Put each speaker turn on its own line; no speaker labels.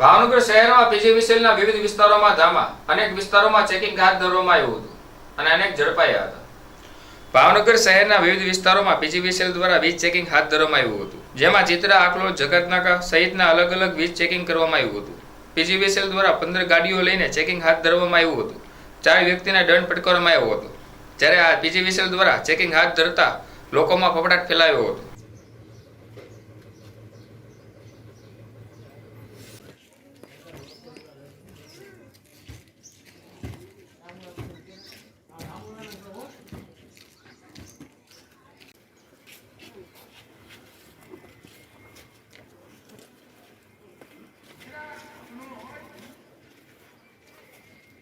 ભાવનગર શહેરમાં પીજીવીસીએલના વિવિધ વિસ્તારોમાં ધામા, અનેક વિસ્તારોમાં ચેકિંગ હાથ ધરવામાં આવ્યું હતું અને અનેક ઝડપાયા હતા. ભાવનગર શહેરના વિવિધ વિસ્તારોમાં પીજીવીસીએલ દ્વારા વીજ ચેકિંગ હાથ ધરવામાં આવ્યું હતું. જેમાં ચિત્રા આકલોલ જગતનાકા સહિતના અલગ અલગ વીજ ચેકિંગ કરવામાં આવ્યું હતું. પીજીવીસીએલ દ્વારા પંદર ગાડીઓ લઈને ચેકિંગ હાથ ધરવામાં આવ્યું હતું. ચાર વ્યક્તિને દંડ ફટકારવામાં આવ્યો હતો. જ્યારે આ પીજીવીસીએલ દ્વારા ચેકિંગ હાથ ધરતા લોકોમાં ફફડાટ ફેલાયો હતો.